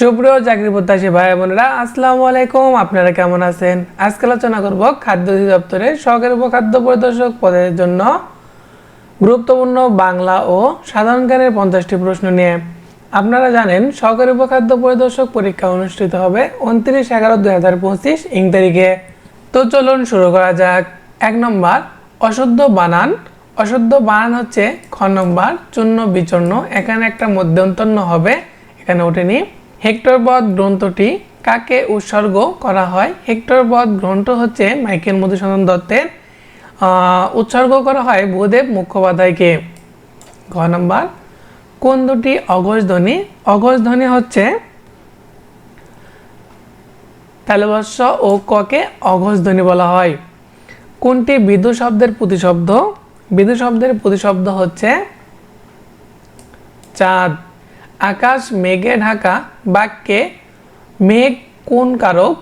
সুপ্রিয় চাকরি প্রত্যাশী ভাই বোনেরা, আসসালামু আলাইকুম। আপনারা কেমন আছেন? আজকে আলোচনা করব খাদ্য অধিদপ্তরে সহকারী উপখাদ্য পরিদর্শক পদের জন্য গুরুত্বপূর্ণ বাংলা ও সাধারণ জ্ঞানের পঞ্চাশটি প্রশ্ন নিয়ে। আপনারা জানেন, সহকারী উপখাদ্য পরিদর্শক পরীক্ষা অনুষ্ঠিত হবে উনত্রিশ এগারো দুই হাজার পঁচিশ ইং তারিখে। তো চলুন শুরু করা যাক। এক নম্বর, অশুদ্ধ বানান। অশুদ্ধ বানান হচ্ছে খ নম্বর, চূর্ণ, বিচূর্ণ। এখানে একটা মধ্যন্তন্য হবে। এখানে ওঠেনি। হেক্টরবধ গ্রন্থটি কাকে উৎসর্গ করা হয়? হেক্টর হেক্টরবধ গ্রন্থ হচ্ছে মাইকেল মধুসূদন দত্তের উৎসর্গ করা হয় ভূদেব মুখোপাধ্যায়কে। ঘ নম্বর, কোন দুটি অঘোষ ধ্বনি? অঘোষ ধ্বনি হচ্ছে তালবস্য ও ককে অঘোষ ধ্বনি বলা হয়। কোনটি বিদু শব্দের প্রতিশব্দ? বিদু শব্দের প্রতিশব্দ হচ্ছে চাঁদ। আকাশ মেঘে ঢাকা, বাক্যে মেঘ কোন কারক?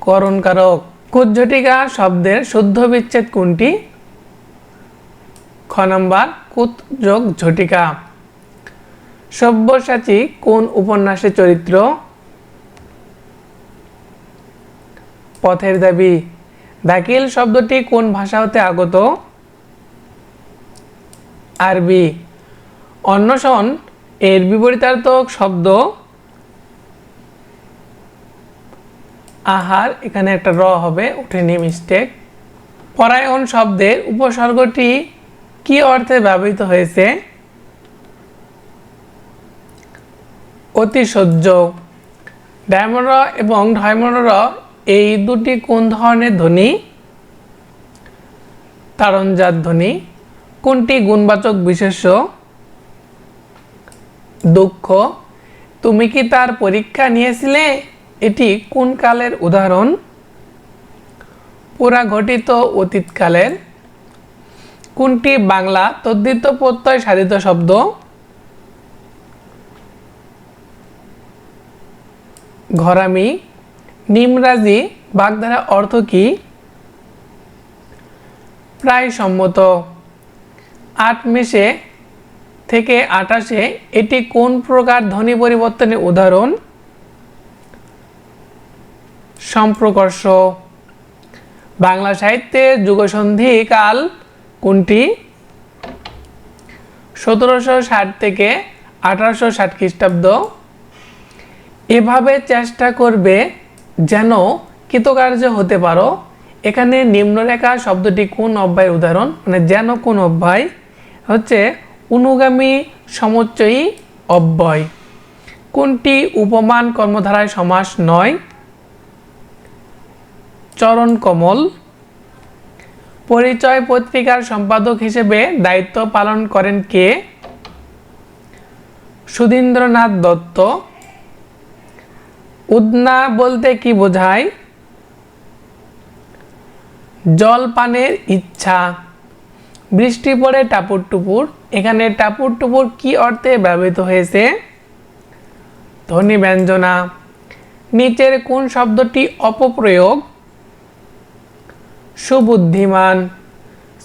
করণ কারক। কুজ্ঝটিকা শব্দের শুদ্ধ বিচ্ছেদ কোনটি? খ নম্বর কুত যোগ ঝটিকা। সব্যসাচী কোন উপন্যাসের চরিত্র? পথের দাবি। দাকিল শব্দটি কোন ভাষা হতে আগত? আরবি। অন্বেষণ এর বিপরীতার্থক শব্দ আহার, এখানে একটা র হবে, উঠেনি মিস্টেক পরায়ণ শব্দের উপসর্গটি কি অর্থে ব্যবহৃত হয়েছে? অতি সহ্য ডায়মন্ড এবং ঢয়মন্ড এই দুটি কোন ধরনের ধ্বনি? তারণজাত ধ্বনি। কোনটি গুণবাচক বিশেষ্য? দুঃখ। তুমি কি তার পরীক্ষা নিয়েছিলে? এটি কোন কালের উদাহরণ? পুরা ঘটিত অতীতকালের কোনটি বাংলা তদ্ধিত প্রত্যয় সাধিত শব্দ? ঘরামি, নিমরাজি, বাগধারা অর্থ কি? প্রায় সম্মত। আট মেশে থেকে আটাশে এটি কোন প্রকার ধ্বনি পরিবর্তনের উদাহরণ? সম্প্রকর্ষ। বাংলা সাহিত্যে যুগসন্ধি কাল কোনটি? সতেরোশো ষাট থেকে আঠারোশো ষাট খ্রিস্টাব্দ। এভাবে চেষ্টা করবে যেন কৃতকার্য হতে পারো। এখানে নিম্নরেখা শব্দটি কোন অব্যয়ের উদাহরণ? মানে যেন কোন অব্যয়? হচ্ছে অনুগামী সমুচ্চয়ী অব্যয়। কোনটি উপমান কর্মধারায় সমাস নয়? চরণ কমল। পরিচয় পত্রিকার সম্পাদক হিসেবে দায়িত্ব পালন করেন কে? সুধীন্দ্রনাথ দত্ত। উদনা বলতে কি বোঝায়? জল পানের ইচ্ছা। বৃষ্টি পড়ে টাপুর টুপুর। এখানে টাপুর টুপুর কি অর্থে ব্যবহৃত হয়েছে? ধ্বনি ব্যঞ্জনা। নিচের কোন শব্দটি অপপ্রয়োগ? সুবুদ্ধিমান।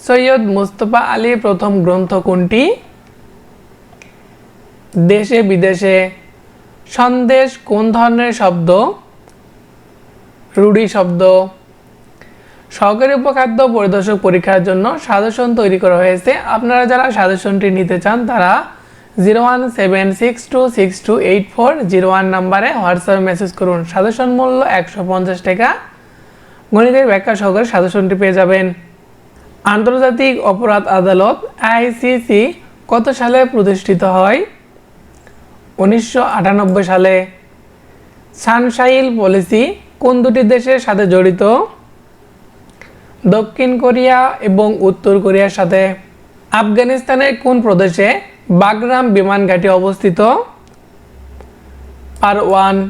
সৈয়দ মুস্তফা আলীর প্রথম গ্রন্থ কোনটি? দেশে বিদেশে। সন্দেশ কোন ধরনের শব্দ? রুড়ি শব্দ। সহকারী উপখাদ্য পরিদর্শক পরীক্ষার জন্য সাজেশন তৈরি করা হয়েছে। আপনারা যারা সাজেশনটি নিতে চান, তারা zero one seven six two six two eight four zero one নাম্বারে হোয়াটসঅ্যাপে মেসেজ করুন। সাজেশন মূল্য একশো পঞ্চাশ টাকা। গণিতের ব্যাখ্যা সহকারে সাজেশনটি পেয়ে যাবেন। আন্তর্জাতিক অপরাধ আদালত, আইসিসি, কত সালে প্রতিষ্ঠিত হয়? উনিশশো আটানব্বই সালে। সানশাইল পলিসি কোন দুটি দেশের সাথে জড়িত? দক্ষিণ কোরিয়া এবং উত্তর কোরিয়ার সাথে। আফগানিস্তানের কোন প্রদেশে বাগরাম বিমান ঘাঁটি অবস্থিত? পারওয়ান।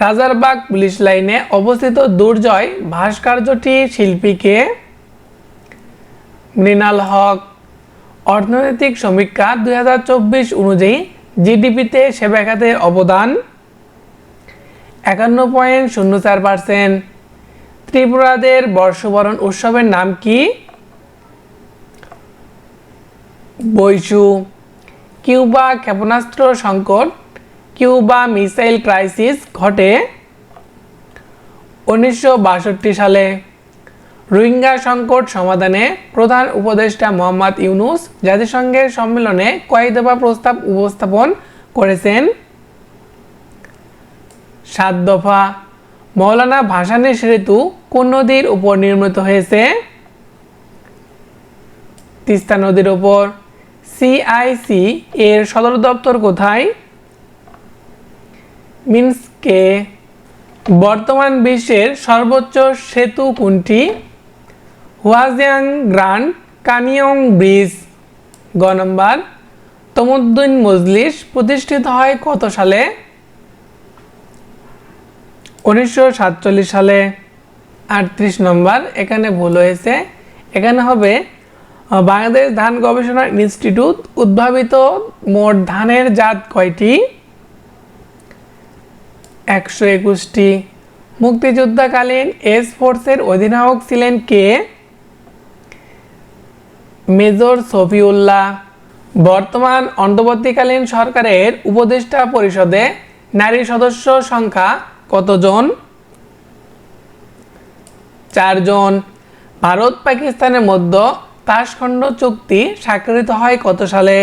রাজারবাগ পুলিশ লাইনে অবস্থিত দুর্জয় ভাস্কর্যটি শিল্পীকে। মৃণাল হক। অর্থনৈতিক সমীক্ষা দু হাজার চব্বিশ অনুযায়ী জিডিপিতে সেবা খাতের অবদান একান্ন পয়েন্ট শূন্য চার পার্সেন্ট। ত্রিপুরাদের বর্ষবরণ উৎসবের নাম কি? বৈশু, কিউবা ক্ষেপণাস্ত্র সংকট, কিউবা মিসাইল ক্রাইসিস ঘটে উনিশশো বাষট্টি সালে। রোহিঙ্গা সংকট সমাধানে প্রধান উপদেষ্টা মোহাম্মদ ইউনুস জাতিসংঘের সম্মেলনে কয়েক দফা প্রস্তাব উপস্থাপন করেছেন। সাত দফা মৌলানা ভাসানের সেতু কোন নদীর উপর নির্মিত হয়েছে? তিস্তা নদীর উপর। সিআইসি এর সদর দপ্তর কোথায়? মিন্সকে। বর্তমান বিশ্বের সর্বোচ্চ সেতু কোনটি? Huajiang Grand Canyon Bridge. গ নম্বর। তমুদ্দিন মজলিস প্রতিষ্ঠিত হয় কত সালে? উনিশশো সাতচল্লিশ সালে আটত্রিশ নম্বর, এখানে ভুল হয়েছে। এখানে হবে বাংলাদেশ ধান গবেষণা ইনস্টিটিউট উদ্ভাবিত মোট ধানের জাত কয়টি? একশো একুশটি। মুক্তিযুদ্ধকালীন এস ফোর্সের অধিনায়ক ছিলেন কে? মেজর সফিউল্লাহ বর্তমান অন্তর্বর্তীকালীন সরকারের উপদেষ্টা পরিষদে নারী সদস্য সংখ্যা কতজন? চারজন। ভারত পাকিস্তানের মধ্যে তাসখণ্ড চুক্তি স্বাক্ষরিত হয় কত সালে?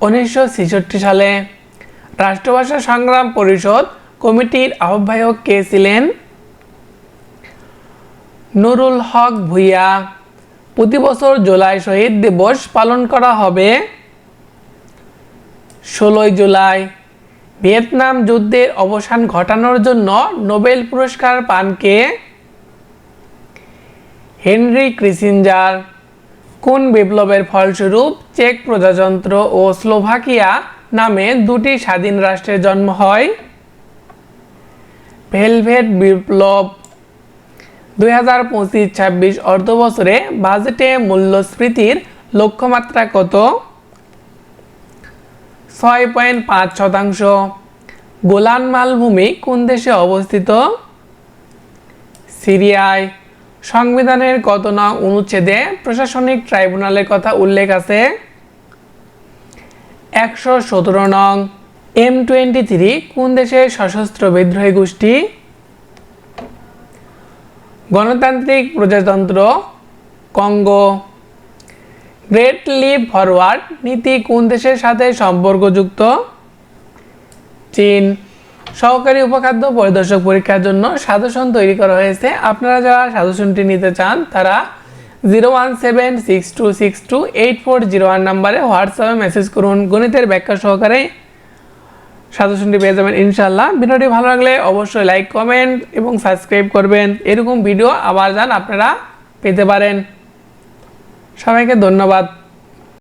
উনিশশো ছেষট্টি সালে। রাষ্ট্রভাষা সংগ্রাম পরিষদ কমিটির আহ্বায়ক কে ছিলেন? নুরুল হক ভুইয়া। প্রতি বছর জুলাই শহীদ দিবস পালন করা হবে। ষোলোই জুলাই ভিয়েতনাম যুদ্ধের অবসান ঘটানোর জন্য নোবেল পুরস্কার পান কে? হেনরি ক্রিসিঞ্জার কোন বিপ্লবের ফলস্বরূপ চেক প্রজাতন্ত্র ও স্লোভাকিয়া নামে দুটি স্বাধীন রাষ্ট্রের জন্ম হয়? ভেলভেট বিপ্লব। দুই হাজার পঁচিশ ছাব্বিশ অর্থ বছরে বাজেটে মূল্যস্ফীতির লক্ষ্যমাত্রা কত? ছয় পয়েন্ট পাঁচ শতাংশ। গোলান মালভূমি কোন দেশে অবস্থিত? সিরিয়ায়। সংবিধানের কত নং অনুচ্ছেদে প্রশাসনিক ট্রাইব্যুনালের কথা উল্লেখ আছে? একশো সতেরো নং। এম টোয়েন্টি থ্রি কোন দেশের সশস্ত্র বিদ্রোহী গোষ্ঠী? গণতান্ত্রিক প্রজাতন্ত্র কঙ্গো। গ্রেট লিপ ফরওয়ার্ড, নীতি কোন দেশের সাথে সম্পর্কযুক্ত? চীন। সহকারী উপখাদ্য পরিদর্শক পরীক্ষার জন্য সাজেশন তৈরি করা হয়েছে। আপনারা যারা সাজেশনটি নিতে চান, তারা zero one seven six two six two eight four zero one নাম্বারে হোয়াটসঅ্যাপে মেসেজ করুন। গণিতের ব্যাখ্যা সহকারে সাজেশনটি পেয়ে যাবেন ইনশাল্লাহ ভিডিওটি ভালো লাগলে অবশ্যই লাইক, কমেন্ট এবং সাবস্ক্রাইব করবেন। এরকম ভিডিও আবার যান আপনারা পেতে পারেন। সবাইকে ধন্যবাদ।